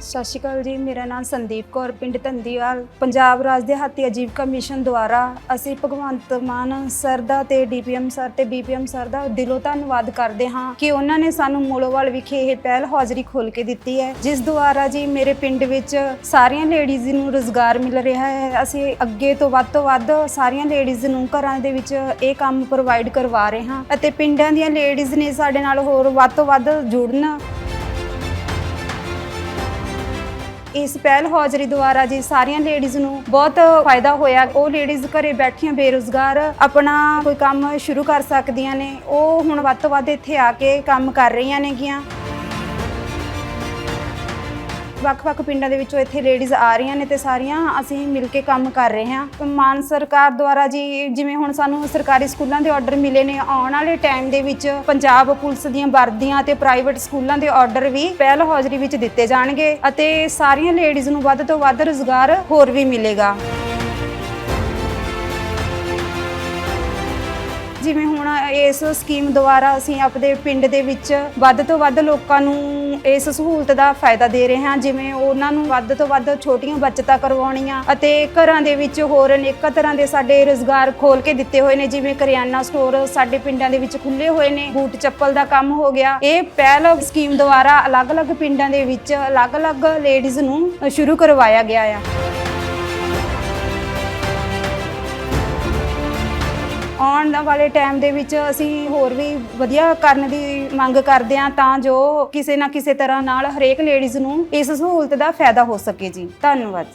ਸਤਿ ਸ਼੍ਰੀ ਅਕਾਲ ਜੀ, ਮੇਰਾ ਨਾਮ ਸੰਦੀਪ ਕੌਰ, ਪਿੰਡ ਧੰਦੀਵਾਲ, ਪੰਜਾਬ ਰਾਜ ਦੇ ਹਾਤੀ ਅਜੀਵਕਾ ਮਿਸ਼ਨ ਦੁਆਰਾ ਅਸੀਂ ਭਗਵੰਤ ਮਾਨ ਸਰ ਦਾ ਤੇ ਡੀਪੀਐਮ ਸਰ ਤੇ ਬੀਪੀਐਮ ਸਰ ਦਾ ਦਿਲੋਂ ਧੰਨਵਾਦ ਕਰਦੇ ਹਾਂ ਕਿ ਉਹਨਾਂ ਨੇ ਸਾਨੂੰ ਮੂਲੋਵਾਲ ਵਿਖੇ ਇਹ ਪਹਿਲ ਹਾਜ਼ਰੀ ਖੋਲ ਕੇ ਦਿੱਤੀ ਹੈ, ਜਿਸ ਦੁਆਰਾ ਜੀ ਮੇਰੇ ਪਿੰਡ ਵਿੱਚ ਸਾਰੀਆਂ ਲੇਡੀਜ਼ ਨੂੰ ਰੋਜ਼ਗਾਰ ਮਿਲ ਰਿਹਾ ਹੈ। ਅਸੀਂ ਅੱਗੇ ਤੋਂ ਵੱਧ ਤੋਂ ਵੱਧ ਸਾਰੀਆਂ ਲੇਡੀਜ਼ ਨੂੰ ਘਰਾਂ ਦੇ ਵਿੱਚ ਇਹ ਕੰਮ ਪ੍ਰੋਵਾਈਡ ਕਰਵਾ ਰਹੇ ਹਾਂ ਅਤੇ ਪਿੰਡਾਂ ਦੀਆਂ ਲੇਡੀਜ਼ ਨੇ ਸਾਡੇ ਨਾਲ ਹੋਰ ਵੱਧ ਤੋਂ ਵੱਧ ਜੁੜਨ ਇਸ ਪਹਿਲ ਹੌਜ਼ਰੀ ਦੁਆਰਾ ਜੀ ਸਾਰੀਆਂ ਲੇਡੀਜ਼ ਨੂੰ ਬਹੁਤ ਫਾਇਦਾ ਹੋਇਆ। ਉਹ ਲੇਡੀਜ਼ ਘਰੇ ਬੈਠੀਆਂ ਬੇਰੁਜ਼ਗਾਰ ਆਪਣਾ ਕੋਈ ਕੰਮ ਸ਼ੁਰੂ ਕਰ ਸਕਦੀਆਂ ਨੇ। ਉਹ ਹੁਣ ਵੱਧ ਤੋਂ ਵੱਧ ਇੱਥੇ ਆ ਕੇ ਕੰਮ ਕਰ ਰਹੀਆਂ ਨੇਗੀਆਂ। ਵੱਖ-ਵੱਖ ਪਿੰਡਾਂ ਦੇ ਵਿੱਚੋਂ ਇੱਥੇ ਲੇਡੀਜ਼ ਆ ਰਹੀਆਂ ਨੇ ਤੇ ਸਾਰੀਆਂ ਅਸੀਂ ਮਿਲ ਕੇ ਕੰਮ ਕਰ ਰਹੇ ਹਾਂ। ਮਾਨ ਸਰਕਾਰ ਦੁਆਰਾ ਜੀ, ਜਿਵੇਂ ਹੁਣ ਸਾਨੂੰ ਸਰਕਾਰੀ ਸਕੂਲਾਂ ਦੇ ਆਰਡਰ ਮਿਲੇ ਨੇ, ਆਉਣ ਵਾਲੇ ਟਾਈਮ ਦੇ ਵਿੱਚ ਪੰਜਾਬ ਪੁਲਿਸ ਦੀਆਂ ਵਰਦੀਆਂ ਤੇ ਪ੍ਰਾਈਵੇਟ ਸਕੂਲਾਂ ਦੇ ਆਰਡਰ ਵੀ ਪਹਿਲ ਹੌਜ਼ਰੀ ਵਿੱਚ ਦਿੱਤੇ ਜਾਣਗੇ ਅਤੇ ਸਾਰੀਆਂ ਲੇਡੀਜ਼ ਨੂੰ ਵੱਧ ਤੋਂ ਵੱਧ ਰੁਜ਼ਗਾਰ ਹੋਰ ਵੀ ਮਿਲੇਗਾ। ਜਿਵੇਂ ਹੁਣ ਇਸ ਸਕੀਮ ਦੁਆਰਾ ਅਸੀਂ ਆਪਣੇ ਪਿੰਡ ਦੇ ਵਿੱਚ ਵੱਧ ਤੋਂ ਵੱਧ ਲੋਕਾਂ ਨੂੰ ਇਸ ਸਹੂਲਤ ਦਾ ਫਾਇਦਾ ਦੇ ਰਹੇ ਹਾਂ, ਜਿਵੇਂ ਉਹਨਾਂ ਨੂੰ ਵੱਧ ਤੋਂ ਵੱਧ ਛੋਟੀਆਂ ਬਚਤਾਂ ਕਰਵਾਉਣੀਆਂ ਅਤੇ ਘਰਾਂ ਦੇ ਵਿੱਚ ਹੋਰ ਅਨੇਕਾਂ ਤਰ੍ਹਾਂ ਦੇ ਸਾਡੇ ਰੋਜ਼ਗਾਰ ਖੋਲ ਕੇ ਦਿੱਤੇ ਹੋਏ ਨੇ, ਜਿਵੇਂ ਕਰਿਆਨਾ ਸਟੋਰ ਸਾਡੇ ਪਿੰਡਾਂ ਦੇ ਵਿੱਚ ਖੁੱਲੇ ਹੋਏ ਨੇ, ਬੂਟ ਚੱਪਲ ਦਾ ਕੰਮ ਹੋ ਗਿਆ। ਇਹ ਪਹਿਲ ਸਕੀਮ ਦੁਆਰਾ ਅਲੱਗ-ਅਲੱਗ ਪਿੰਡਾਂ ਦੇ ਵਿੱਚ ਅਲੱਗ-ਅਲੱਗ ਲੇਡੀਜ਼ ਨੂੰ ਸ਼ੁਰੂ ਕਰਵਾਇਆ ਗਿਆ ਆ। ਆਉਣ ਵਾਲੇ ਟਾਈਮ ਦੇ ਵਿੱਚ ਅਸੀਂ ਹੋਰ ਵੀ ਵਧੀਆ ਕਰਨ ਦੀ ਮੰਗ ਕਰਦੇ ਹਾਂ ਤਾਂ ਜੋ ਕਿਸੇ ਨਾ ਕਿਸੇ ਤਰ੍ਹਾਂ ਨਾਲ ਹਰੇਕ ਲੇਡੀਜ਼ ਨੂੰ ਇਸ ਸਹੂਲਤ ਦਾ ਫਾਇਦਾ ਹੋ ਸਕੇ ਜੀ। ਧੰਨਵਾਦ